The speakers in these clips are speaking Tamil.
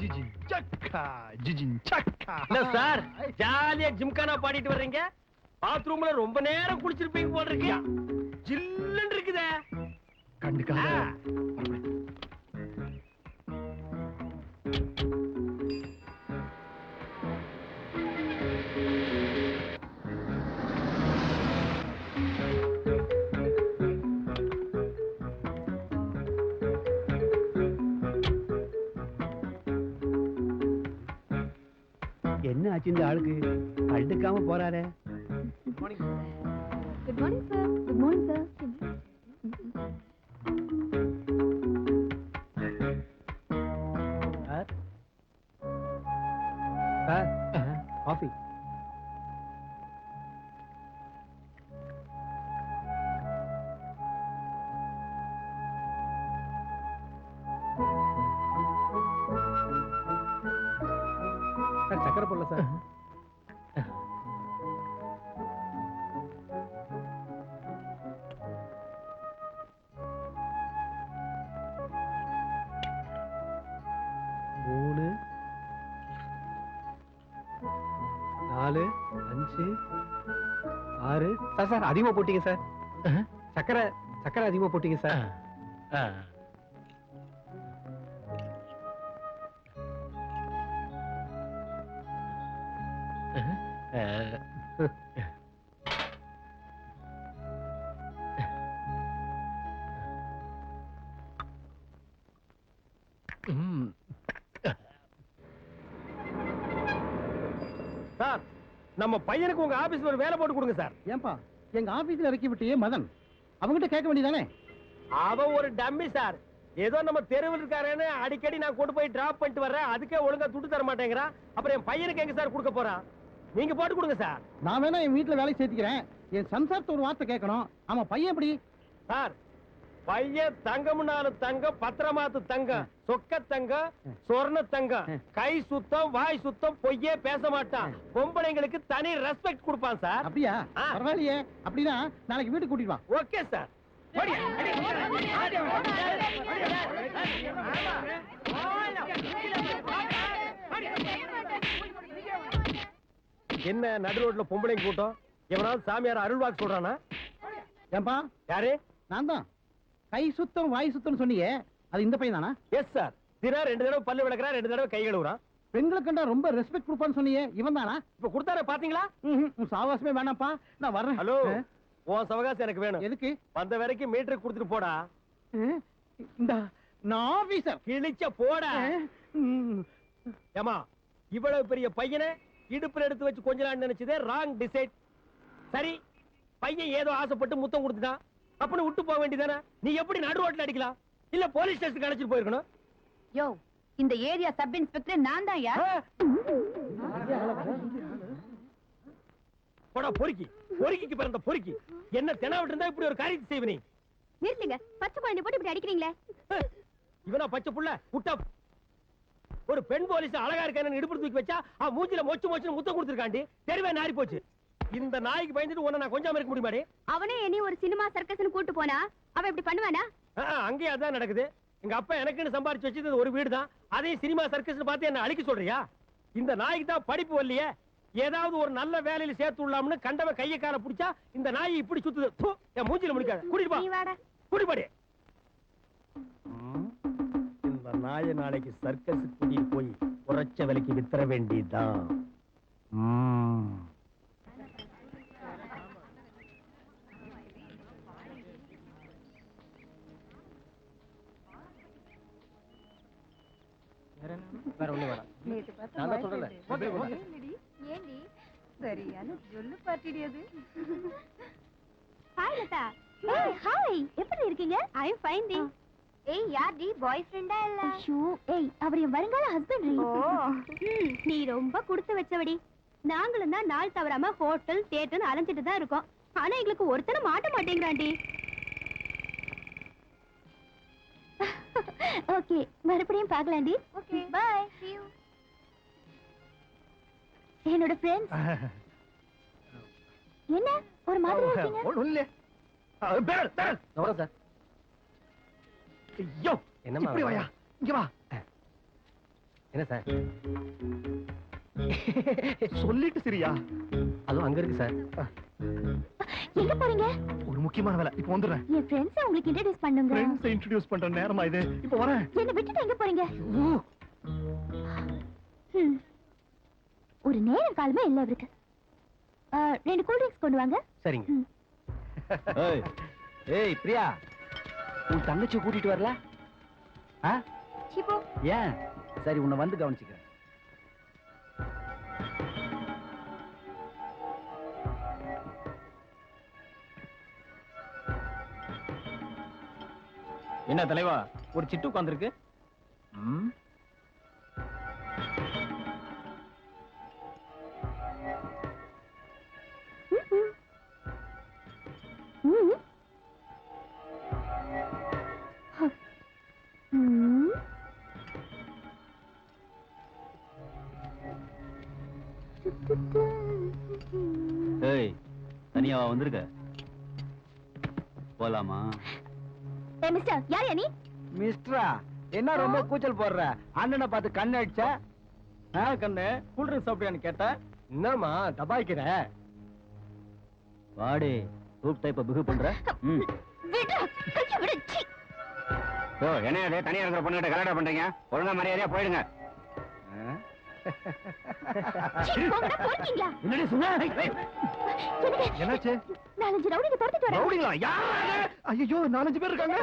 ஜிஜின் சக்கா ஜிஜின் சக்கா. என்ன சார் ஜாலியா ஜிம்கானா பாடிட்டு வர்றீங்க? பாத்ரூம்ல ரொம்ப நேரம் குளிச்சிருப்பீங்க போல இருக்கு. ஜில்லுன்னு இருக்குதே. கண்டுக்காத. ஆச்சு இந்த ஆளுக்கு. கண்டுக்காம போறாரே. Good morning sir good morning sir sir sir coffee sir. மூணு நாலு அஞ்சு ஆறு. சார் சார் அதிகமா போட்டீங்க சார். சக்கரை சக்கரை அதிகமா போட்டீங்க சார். சார் நம்ம பையனுக்கு உங்க ஆபீஸ்ல ஒரு வேலை போட்டு கொடுங்க சார். ஏன்பா எங்க ஆபீஸ்ல இறக்கி விட்டியே மதன். அவங்கிட்ட கேட்க வேண்டியதானே? அவன் ஒரு டம்மி சார். ஏதோ நம்ம தெருவில் இருக்காரேன்னு அடிக்கடி நான் கொண்டு போய் டிராப் பண்ணிட்டு வர்றேன். அதுக்கே ஒழுங்கா துட்டு தர மாட்டேங்கிறான் அப்புறம் என் பையனுக்கு எங்க சார் கொடுக்க போறான் நீங்க போட்டு கொடுங்க சார். நான் வேணா என் வீட்டுல வேலைக்கு சேர்த்துக்கிறேன். என் சம்சாரத்தை ஒரு வார்த்தை கேட்கணும். ஆமா பையன் எப்படி? சார் பையன் தங்கம்னாலு தங்கம் பத்திரமாத்து தங்கம் சொக்க தங்கம் சொர்ண தங்கம். கை சுத்தம் வாய் சுத்தம் பொய்யே பேச மாட்டான். பொம்பளைங்களுக்கு தனி ரெஸ்பெக்ட் கொடுப்பான் சார். அப்படியா? ஆ. பரவாயில்லையே. அப்படின்னா நாளைக்கு வீட்டுக்கு கூட்டிட்டு வா. Okay sir. என்ன நடு ரோட்ல பொம்பளைங்க கூட்டம்? எவனாவது சாமியார் அருள்வாக்கு சொல்றானா? ஏன்பா? யாரு? நான் தான். கை சுத்தம் வாய் சுத்தம் சொன்னீங்க அது இந்த பையன் தானா? எஸ் சார் தினம் ரெண்டு தடவை பல்லு விளக்குறான் ரெண்டு தடவை கை கழுவுறான். பெண்களுக்கு கண்டா ரொம்ப ரெஸ்பெக்ட் கொடுப்பான்னு சொன்னீங்க இவன் தானா? இப்ப கொடுத்தார பாத்தீங்களா? சாவாசமே வேணாம்ப்பா. நான் வர்றேன். ஹலோ உன் சவகாசம் எனக்கு வேணும். எதுக்கு? வந்த வரைக்கும் மீட்டருக்கு கொடுத்துட்டு போடா. இந்த நான் ஆபீசர் கிழிச்ச போடா. ஏமா இவ்வளவு பெரிய பையனை? இடுப்புல எடுத்து வச்சு கொஞ்ச நாள் நினைச்சதே ராங் டிசைட் சரி பையன் ஏதோ ஆசைப்பட்டு முத்தம் கொடுத்துட்டான். அப்படின்னு விட்டு போக வேண்டியதானே நீ எப்படி நடு ரோட்ல அடிக்கலாம்? இல்ல போலீஸ் ஸ்டேஷனுக்கு அழைச்சிட்டு போயிருக்கணும்? யோ இந்த ஏரியா சப் இன்ஸ்பெக்டர் நான் தான் யார்? போடா பொறுக்கி. பொறுக்கிக்கு பிறந்த பொறுக்கி. என்ன தெனாவிட்டு இருந்தா இப்படி ஒரு காரியத்தை செய்வ நீ நிறுத்துங்க பச்சை குழந்தை போட்டு இப்படி அடிக்கிறீங்களே? இவனா பச்சை புள்ள? குட்டா ஒரு பெண் போலீஸ் அழகா இருக்கானு இடுப்பு தூக்கி வச்சா அவன் மூஞ்சில மொச்சு மொச்சு முத்தம் கொடுத்துருக்காண்டி. தெருவே நாரி போச்சு. இந்த நாய்க்கு பயந்துட்டு உன்னை நான் கொஞ்சம் இருக்க முடியுமாடி? அவனே என்னைய ஒரு சினிமா சர்க்கஸ்னு கூட்டு போனா? அவன் இப்படி பண்ணுவானா? ஆ, அங்கேயும் அதான் நடக்குது. எங்க அப்பா எனக்குன்னு சம்பாரிச்சு வச்சது ஒரு வீடு தான். அதையும் சினிமா சர்க்கஸ் பார்த்து என்ன அழிக்க சொல்றியா? இந்த நாய்க்கு தான் படிப்பு வரலையே. ஏதாவது ஒரு நல்ல வேலையில சேர்த்து விடலாம்னு கண்டவன் கையை கால புடிச்சா இந்த நாய் இப்படி சுத்துது. என் மூஞ்சில முடிக்காத. கூட்டிட்டு போ. நாய நாளைக்கு சர்க்கஸ் கூட்டிட்டு போய் உரைச்ச விலைக்கு வித்தர வேண்டியதுதான். ம். வேற ஒண்ணு வேணாம். நான் தான் சொல்றேன்ல. அப்படியே கொடுங்க. ஏண்டி? சரியான ஜொல்லு பார்ட்டிடி அது. ஹாய் லதா. ஹாய் எப்படி இருக்கீங்க? ஐ அம் ஃபைன் டி ஏய் யார் டி? பாய் ஃப்ரெண்டா இல்ல? ஐயோ ஏய் அவர் என் வருங்கால ஹஸ்பண்ட் நீ ரொம்ப கொடுத்து வச்சவடி. நாங்களும் தான் நாள் தவறாம ஹோட்டல் தியேட்டர்னு அலைஞ்சிட்டு தான் இருக்கோம். ஆனா எங்களுக்கு ஒருத்தனும் மாட்ட மாட்டேங்கிறான்டி ஓகே மறுபடியும் பார்க்கலாம்டி ஓகே. Bye see you. என்னோட ஃப்ரெண்ட்ஸ் என்ன? ஒரு மாதிரி இருக்கீங்க? ஒண்ணும் இல்லையே. ஆ, பேரல், பேரல். சார். ஐயோ, என்னம்மா இப்படி வாயா, இங்க வா. என்ன சார்? சொல்லிட்டு சரியா? அதுவும் அங்க இருக்கு சார். எங்க போறீங்க? ஒரு முக்கியமான வேலை. இப்போ வந்துடுறேன். என் ஃப்ரெண்ட்ஸ் உங்களுக்கு இன்ட்ரோடியூஸ் பண்ணுங்க. ஃப்ரெண்ட்ஸ் இன்ட்ரோடியூஸ் பண்ற நேரமா இது? இப்போ வரேன். என்ன விட்டுட்டு எங்க போறீங்க. ஒரு நேரம் காலமே இல்ல இவருக்கு ஆ, ரெண்டு கூல் ட்ரிங்க்ஸ் கொண்டு வாங்க. சரிங்க. ஏய் பிரியா. உன் தங்கச்சி கூட்டிட்டு வரல? ஏன்? சரி உன்னை வந்து கவனிச்சுக்கிறேன். என்ன தலைவா ஒரு சிட்டு உட்காந்துருக்கு ஏய் தனியாவா வந்திருக்க. போலாமா? ஏய் மிஸ்டர் யார் நீ? மிஸ்டரா என்ன ரொம்ப கூச்சல் போடுற? அண்ணனை பார்த்து கண்ணு அடிச்ச? ஆ கண்ணு கூல் ட்ரிங்க்ஸ் சாப்பிட்டியான்னு கேட்டேன் என்னம்மா தபாய்க்கிற? வாடி சூப் டைப்ப பிகு பண்ற? விடு கைய விடு சீ. ஓ என்ன தனியா இருக்கிற பொண்ணுகிட்ட கல்யாணம் பண்றீங்க? ஒழுங்கா மரியாதையா போயிடுங்க. என்னாச்சு நாலஞ்சு ரவுடிங்க துரத்திட்டு வராங்க. ரவுடிங்களா யார் ஐயோ நாலஞ்சு பேர் இருக்காங்க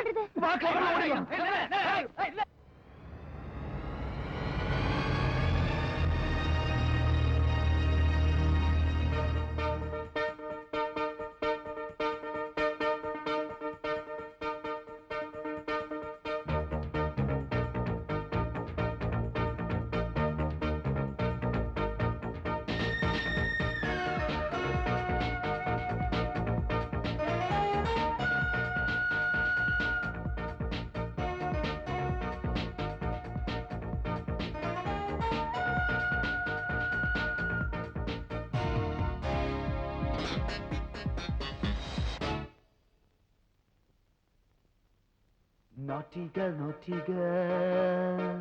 Naughty girl, naughty girl.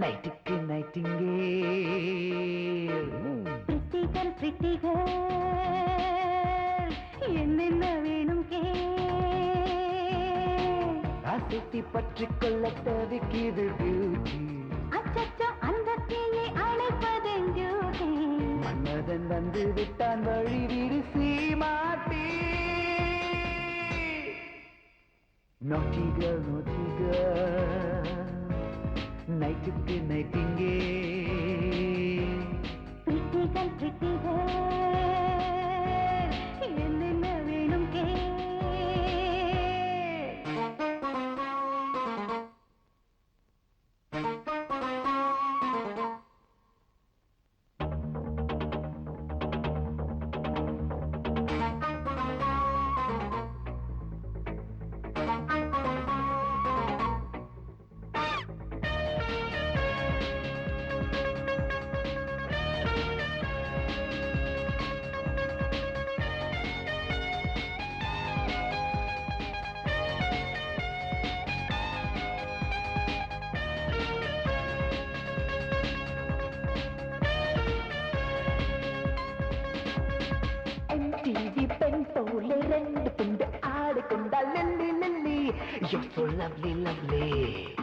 நைட்டுக்கு நைட்டிங்கே Pretty girl, pretty girl, என்னென்ன வேணும் கேள். ஆசைத்தி பற்றி கொள்ள தவிக்கிது பியூட்டி அச்சச்சோ, அந்த தீயை அணைப்பதெஞ்சோதே. மன்மதன் வந்து விட்டான் வழி naughty girl, naughty girl. நைட்டுக்கு நைட்டிங்கே Pretty You're so lovely. lovely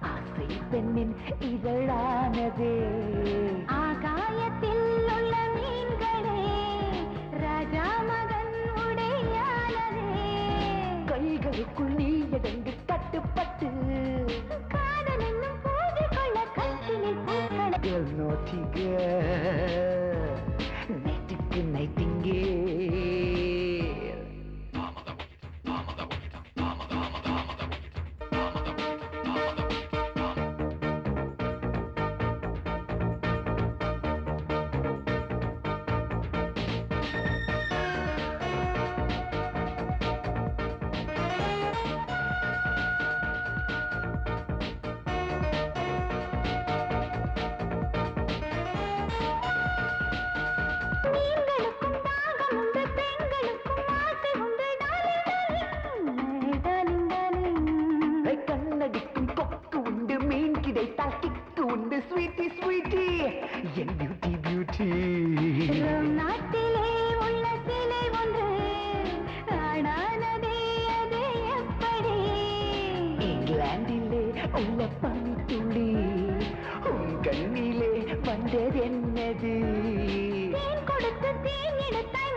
ஆசை பெண்ணின் இதழானதே. ஆகாயத்தில் ठीक है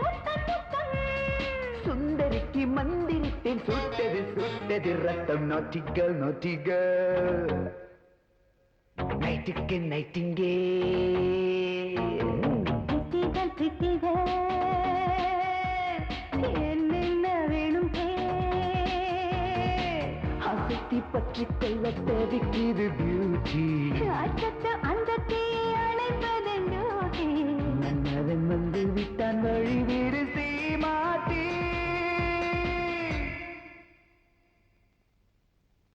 முத்தம் சுந்தரிக்கு மந்திரித்தேன் சுட்டது சுட்டது. ரத்தம் நாட்டிகள் நாட்டிகள். நைட்டுக்கு நைட்டிங்கே. திட்டிகள் திட்டிகள் என்னென்ன வேணும் அசத்தி பற்றி கொள்ள தவிக்குது பியூட்டி அச்சத்து அந்த தீ